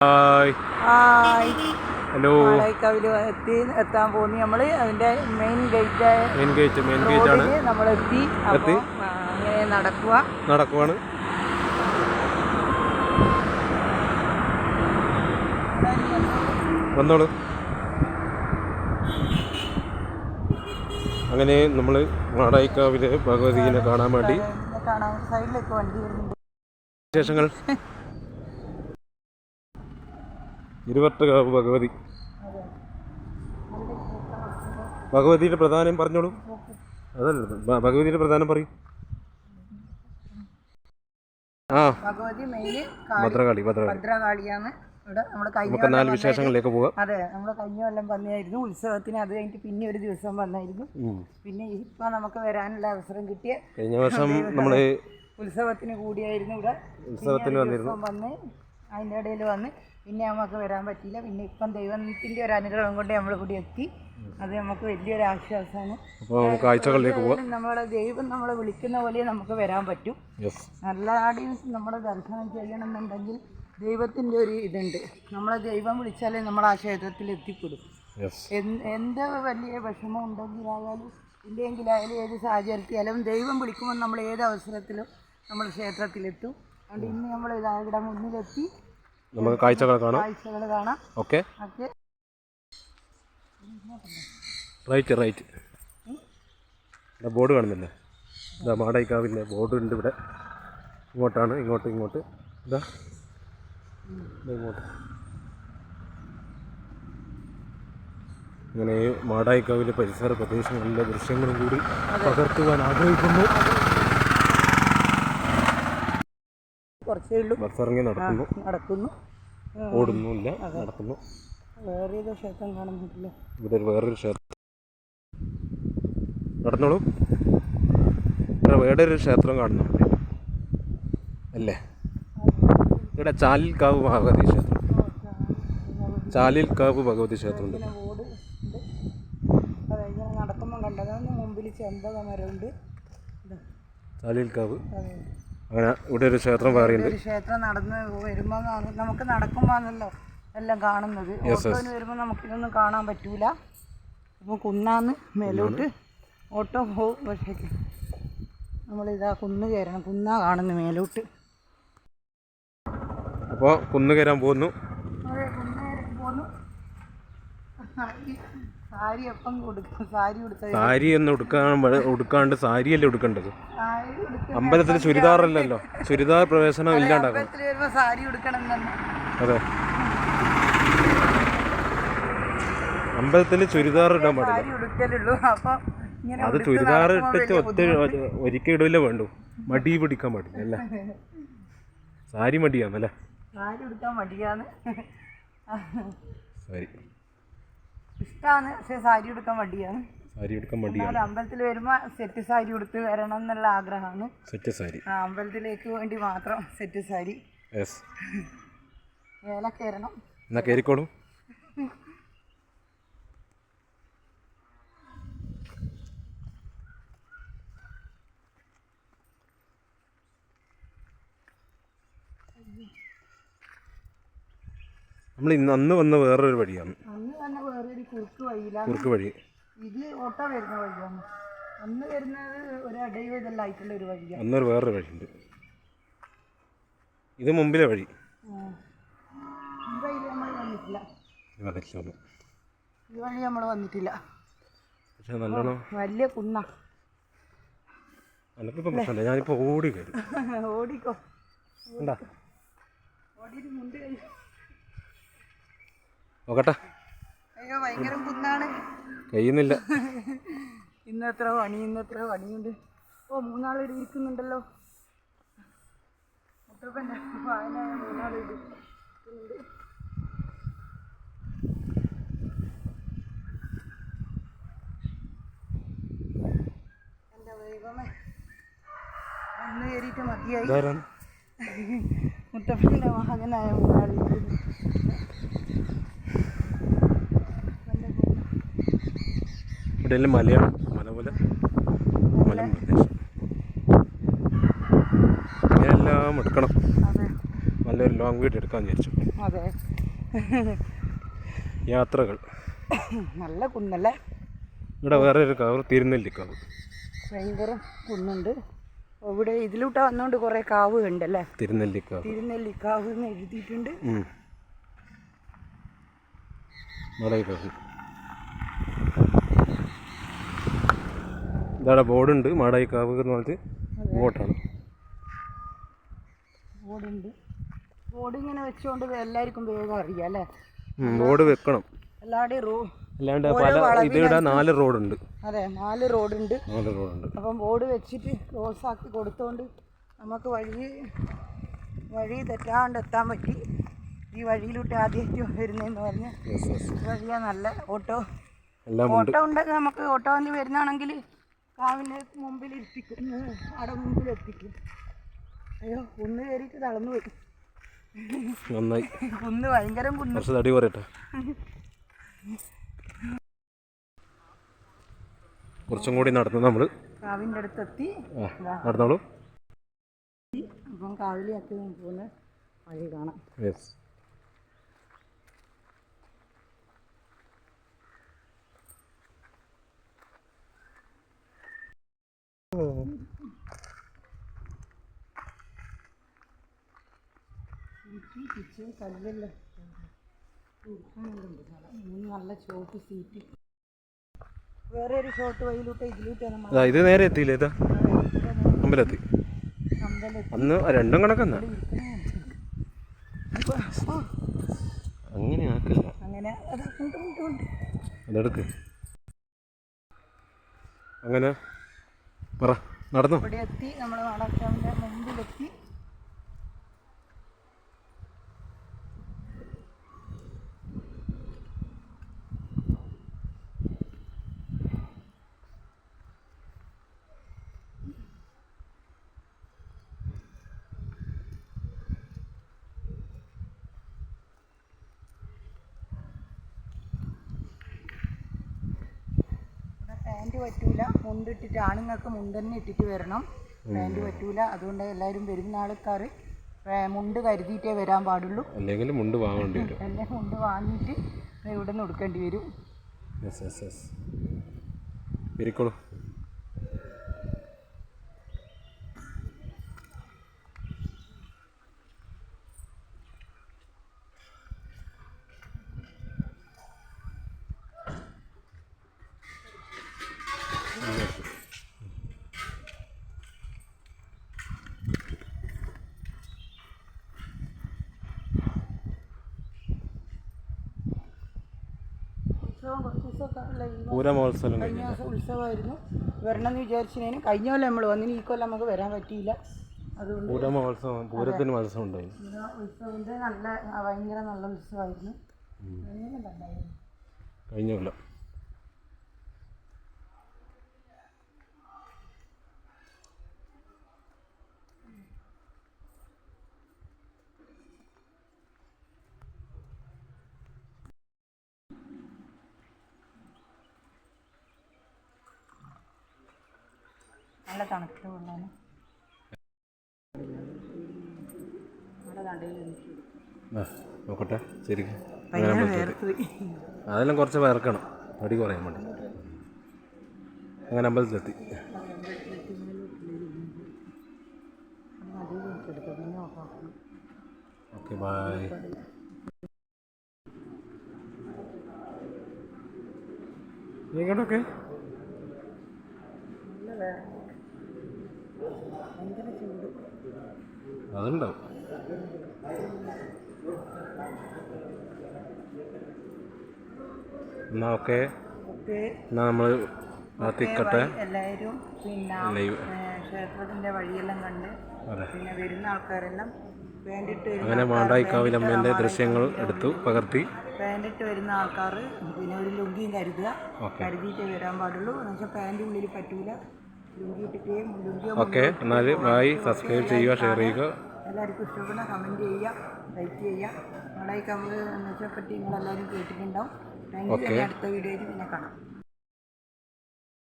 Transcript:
Hi hello എത്തി എത്താൻ പോകുന്നു നമ്മൾ അതിന്റെ main gate main gate main gate ആണ്. നമ്മൾ എത്തി. അങ്ങനെ നടക്കുക നടക്കുവാണ്. വന്നോളൂ. അങ്ങനെ നമ്മൾ വാടായിക്കാവിലെ ഭഗവതിനെ കാണാൻ വേണ്ടി പിന്നെ കാണാൻ സൈഡിലേക്ക് വണ്ടി വരുന്നുണ്ട്. വിശേഷങ്ങൾ. ഇരുവട്ടുകാവ് ഭഗവതി. ഭഗവതിയുടെ പ്രധാനം പറഞ്ഞോളൂ. അതല്ല ഭഗവതിയുടെ പ്രധാനം പറയും. ആ. ഭദ്രകാളി ഭദ്രകാളി. ഭദ്രകാളിയാണ്. നമുക്ക് നാല് വിശേഷങ്ങളിലേക്ക് പോകാം. അതെ നമ്മൾ കഴിഞ്ഞ കൊല്ലം വന്നായിരുന്നു ഉത്സവത്തിന് അത് കഴിഞ്ഞിട്ട് പിന്നെ ഒരു ദിവസം വന്നായിരുന്നു. പിന്നെ ഇപ്പൊ നമുക്ക് വരാനുള്ള അവസരം കിട്ടിയ കഴിഞ്ഞ വർഷം നമ്മൾ ഉത്സവത്തിന് കൂടിയായിരുന്നു ഇവിടെ. ഉത്സവത്തിന് വന്നിരുന്നു. വന്ന് അതിന്റെ ഇടയിൽ വന്ന് പിന്നെ നമുക്ക് വരാൻ പറ്റിയില്ല. പിന്നെ ഇപ്പം ദൈവത്തിന്റെ ഒരു അനുഗ്രഹം കൊണ്ട് നമ്മൾ കൂടി എത്തി. അത് നമുക്ക് വലിയൊരു ആശ്വാസമാണ്. കാഴ്ചകളിലേക്ക് പോകാം നമ്മളെ ദൈവം നമ്മളെ വിളിക്കുന്ന പോലെ നമുക്ക് വരാൻ പറ്റും. നല്ല ആഡിയൻസ് നമ്മളെ ദർശനം ചെയ്യണമെന്നുണ്ടെങ്കിൽ ദൈവത്തിന്റെ ഒരു ഇതുണ്ട്. നമ്മളെ ദൈവം വിളിച്ചാലേ നമ്മൾ ആ ക്ഷേത്രത്തിൽ എത്തിപ്പെടും. എന്ത് വലിയ വിഷമം ഉണ്ടെങ്കിലായാലും ഇല്ലെങ്കിലായാലും ഏത് സാഹചര്യത്തിലായാലും ദൈവം വിളിക്കുമ്പോൾ നമ്മൾ ഏത് അവസരത്തിലും നമ്മൾ ക്ഷേത്രത്തിലെത്തും. അതുകൊണ്ട് ഇന്ന് നമ്മൾ ഇതാ ഇവിടെ മുന്നിലെത്തി. നമുക്ക് കാഴ്ചകൾ കാണാം. കാഴ്ചകൾ കാണാം. ഓക്കെ. Right right. ഇവിടെ ബോർഡ് കാണുന്നില്ലേ? ഇതാ മാടായിക്കാവിന്റെ ബോർഡ് ഉണ്ട് ഇവിടെ. ഇങ്ങോട്ടാണ് ഇങ്ങോട്ട് ഇങ്ങോട്ട്. ഇതാ. ഇങ്ങോട്ട്. ഇങ്ങനെ മാടായിക്കാവിലെ പരിസര പ്രദേശങ്ങളിലെ ദൃശ്യങ്ങളും കൂടി പകർത്തുവാൻ ആഗ്രഹിക്കുന്നു. കുറച്ചേ ഉള്ളൂ ബസ് ഇറങ്ങി നടക്കുന്നു. നടക്കുന്നു. ഓടുന്നുമില്ല നടക്കുന്നു. വേറെ ഏതോ ക്ഷേത്രം കാണുന്നില്ല ഇവിടെ വേറൊരു ക്ഷേത്രം. നടന്നോളൂ. വേറെ ഒരു ക്ഷേത്രം കാണുന്നുണ്ട്. അല്ലേ? ഇവിടെ ചാലിൽക്കാവ് ഭഗവതി ക്ഷേത്രം. ചാലിൽക്കാവ് ഭഗവതി ക്ഷേത്രം ഉണ്ട്. നടക്കുമ്പോൾ കണ്ടതാണ് മുമ്പിൽ ചെമ്പക മരമുണ്ട്. ചാലിൽക്കാവ് അങ്ങനെ ഇവിടെ ഒരു ക്ഷേത്രം വേറെയുണ്ട്. ക്ഷേത്രം നടന്ന് വരുമ്പോൾ നമുക്ക് നടക്കുമ്പോഴാണല്ലോ എല്ലാം കാണുന്നത്. ഓട്ടോന് വരുമ്പോൾ നമുക്കിതൊന്നും കാണാൻ പറ്റൂല. അപ്പോൾ കുന്നാന്ന് മേലോട്ട് ഓട്ടോ പോകും പക്ഷേ നമ്മളിതാ കുന്ന് കയറണം. കുന്നാ കാണുന്നു മേലോട്ട്. അപ്പോൾ കുന്ന് കയറാൻ പോകുന്നു. പോകുന്നു. സാരി ഒന്ന് ഉടുക്കാൻ ഉടുക്കാണ്ട് സാരിയല്ലേ ഉടുക്കേണ്ടത്? അമ്പലത്തിൽ ചുരിദാറല്ലല്ലോ. ചുരിദാർ പ്രവേശനം ഇല്ലാണ്ടാക്കണം. അതെ. അമ്പലത്തിൽ ചുരിദാർ ഇടാൻ പാടില്ല. അത് ചുരിദാർ ഇട്ടിട്ട് ഒത്തിരി ഒരിക്കൽ ഇടില്ല വേണ്ടു. മടി പിടിക്കാൻ പാടില്ല അല്ലേ? സാരി മടിയാന്നല്ലേ സാരി ഉടുക്കാൻ മടിയാണ്. സാരി. ഇഷ്ടമാണ് പക്ഷെ സാരി ഉടുക്കാൻ മടിയാണ്. സാരി എടുക്കാൻ മടിയാണ്. അമ്പലത്തിൽ വരുമ്പോൾ സെറ്റ് സാരി ഉടുത്ത് വരണം എന്നുള്ള ആഗ്രഹമാണ്. സെറ്റ് സാരി. ആ അമ്പലത്തിലേക്ക് വേണ്ടി മാത്രം സെറ്റ് സാരി. യെസ് വേല കയറണം. എന്നാ കയറിക്കോളൂ. നമ്മൾ ഇന്ന് അന്ന് വന്ന വേറൊരു വഴിയാണ്. അന്ന് തന്നെ വേറൊരു കുറുക്ക് വഴിയിലാണ്. കുറുക്ക് വഴി. ഇത് ഓട്ടോ വരുന്ന വഴിയാണ്. അന്ന് വരുന്നത് ഒരു അടയോ ഇതെല്ലാം ആയിട്ടുള്ള ഒരു വഴിയാണ്. അന്നൊരു വേറൊരു വഴിയുണ്ട്. ഇത് മുമ്പിലെ വഴി. ഈ നമ്മൾ വന്നിട്ടില്ല. ഈ വഴി നമ്മൾ വന്നിട്ടില്ല. പക്ഷെ നല്ലോണം വലിയ കുന്ന. എനിക്കിപ്പോൾ പ്രശ്നമില്ല. ഞാനിപ്പോൾ ഓടി കയറി ഓടിക്കോ. എന്താ ഓടിയിട്ട് മുണ്ട് കൈ. നോക്കട്ടെ. അയ്യോ ഭയങ്കര കുന്നാണ്. കഴിയുന്നില്ല. ഇന്നത്ര പണി ഇന്നത്ര പണിയുണ്ട്. ഓ മൂന്നാളൊരു ഇരിക്കുന്നുണ്ടല്ലോ. മുത്തപ്പന്റെ വായനായ മൂന്നാൾ ഇവിടെ ഇരിക്കുന്നുണ്ട്. എന്റെ ദൈവമേ ഒന്ന് കയറിയിട്ട് മതിയായി. ഇതാരാണ്? മുത്തപ്പന്റെ മകനായ മൂന്നാൾ ഇരിക്കുന്നു നല്ല കുന്ന്. എല്ലാം മലയാണ് മല പോലെ മല എല്ലാം എടുക്കണം. നല്ലൊരു ലോങ് വീഡിയോ എടുക്കാൻ വിചാരിച്ചു. അതെ. യാത്രകൾ. നല്ല കുന്നല്ലേ? ഇവിടെ വേറെ ഒരു കാവ് തിരുനെല്ലിക്കാവ് ഭയങ്കര കുന്നുണ്ട്. ഇവിടെ ഇതിലൂട്ട് വന്നുകൊണ്ട് കുറെ കാവ് ഉണ്ടല്ലേ തിരുനെല്ലിക്കാവ് തിരുനെല്ലിക്കാവ് എന്ന് എഴുതിയിട്ടുണ്ട്. ഉം. മാടായിക്കാവ് ബോർഡുണ്ട്. മാടായിക്കാവ് എന്ന് പറഞ്ഞിട്ട് ബോട്ടാണ് ബോർഡുണ്ട്. ബോർഡ് ഇങ്ങനെ വെച്ചുകൊണ്ട് എല്ലാവർക്കും വേഗം അറിയാം അല്ലേ? ബോർഡ് വെക്കണം. എല്ലാവരുടെയും അല്ലാണ്ട് പല ഇതിവിടെ നാല് റോഡുണ്ട്. അതെ നാല് റോഡുണ്ട്. നാല് റോഡുണ്ട്. അപ്പം ബോർഡ് വെച്ചിട്ട് ക്രോസ് ആക്കി കൊടുത്തോണ്ട് നമുക്ക് വഴി വഴി തെറ്റാണ്ട് എത്താൻ പറ്റി. ഈ വഴിയിലൂട്ട് ആദ്യമായിട്ട് വരുന്നതെന്ന് പറഞ്ഞ്. വഴിയാ നല്ല ഓട്ടോ. ഓട്ടോ ഉണ്ടെങ്കിൽ നമുക്ക് ഓട്ടോ ഓട്ടോയിൽ വരുന്നതാണെങ്കിൽ കാവിന്റെ മുമ്പിൽ ഇരുത്തിക്കും അവിടെ മുമ്പിൽ എത്തിക്കും. അയ്യോ ഒന്ന് കയറിയിട്ട് തളർന്നു പോയി. നന്നായി. കുന്ന് ഭയങ്കര കുന്ന്. കുറച്ച് തടി കുറയട്ടെ? കുറച്ചും കൂടി നടന്നു നമ്മൾ കാവിന്റെ അടുത്തെത്തി. നടന്നോളൂ. അപ്പം കാവിലെത്തി പോകുന്ന വഴി കാണാം. യെസ് കല്ലല്ലേ നല്ല ചോപ്പ് സീറ്റ് വേറെ ഒരു ഷോട്ട് വഴിയിലൂട്ട് ഇതിലൂട്ട് നമ്മൾ ഇത് നേരെ എത്തിയില്ലേ? ഇതാ അമ്പലത്തി അമ്പലം അന്ന് രണ്ടും കണക്കെന്നാ? അങ്ങനെ ആക്കില്ല. അങ്ങനെ അതെടുക്ക്. അങ്ങനെ പറ നടന്നു. ഇവിടെ എത്തി നമ്മൾ നടക്കാവിന്റെ മുമ്പിലെത്തി ഇവിടെ പാന്റ് പറ്റൂല മുണ്ടിട്ടിട്ട് ആണുങ്ങൾക്ക് മുണ്ട് തന്നെ ഇട്ടിട്ട് വരണം. പാന്റ് പറ്റൂല അതുകൊണ്ട് എല്ലാവരും വരുന്ന ആൾക്കാർ മുണ്ട് കരുതിയിട്ടേ വരാൻ പാടുള്ളൂ. അല്ലെങ്കിൽ മുണ്ട് വാങ്ങേണ്ടി വരും. അല്ലെങ്കിൽ മുണ്ട് വാങ്ങിയിട്ട് ഇവിടെ നിന്ന് എടുക്കേണ്ടി വരും. യെസ് യെസ് യെസ് ഇരിക്കോളൂ. ഉത്സവം കുറച്ച് ദിവസമൊക്കെ ഉള്ള ഈ പൂര കഴിഞ്ഞ ദിവസം ഉത്സവമായിരുന്നു. വരണമെന്ന് വിചാരിച്ചതിന് കഴിഞ്ഞ കൊല്ലം നമ്മൾ വന്നിന് ഈ കൊല്ലം നമുക്ക് വരാൻ പറ്റിയില്ല. അതുകൊണ്ട് പൂരമഹോത്സവം പൂരത്തിന് മത്സരം ഉണ്ടായിരുന്നു ഇത് ഉത്സവത്തിന്റെ നല്ല ഭയങ്കര നല്ല ഉത്സവമായിരുന്നു. ഭയങ്കര നല്ലതായിരുന്നു. കഴിഞ്ഞ കൊല്ലം. നല്ല തണുപ്പ് വെള്ളമാണ് നോക്കട്ടെ ശരിക്കും അതെല്ലാം കുറച്ച് വേർക്കണം. അടി കുറയാൻ വേണ്ടി. അങ്ങനെ അമ്പലത്തിലെത്തി. Okay bye. നീ നല്ല അതുണ്ടാവും. എന്നാ ഓക്കെ? എന്നാ നമ്മൾ പ്രാർത്ഥിക്കട്ടെ എല്ലാവരും പിന്നെ ക്ഷേത്രത്തിന്റെ വഴിയെല്ലാം കണ്ട് പിന്നെ വരുന്ന ആൾക്കാരെല്ലാം അങ്ങനെ മാണ്ടായിക്കാവിലമ്മേന്റെ ദൃശ്യങ്ങൾ എടുത്തു പകർത്തി. പാന്റിട്ട് വരുന്ന ആൾക്കാർ പിന്നെ ഒരു ലുങ്കിയും കരുതുക. കരുതിയിട്ടേ വരാൻ പാടുള്ളൂ. എന്ന് വെച്ചാൽ പാന്റ് ഉള്ളിൽ പറ്റൂല. ലുങ്കി ഇട്ടിട്ടേ ലുങ്കിയോ ഓക്കെ. എന്നാൽ ബൈ സബ്സ്ക്രൈബ് ചെയ്യുക ഷെയർ ചെയ്യുക. എല്ലാവർക്കും ഇഷ്ടപ്പെടുന്ന കമന്റ് ചെയ്യുക ലൈക്ക് ചെയ്യുക. നിങ്ങളെ വെച്ചാൽ പറ്റി നിങ്ങളെല്ലാവരും കേട്ടിട്ടുണ്ടാവും. താങ്ക് യു അടുത്ത വീഡിയോയിൽ പിന്നെ കാണാം.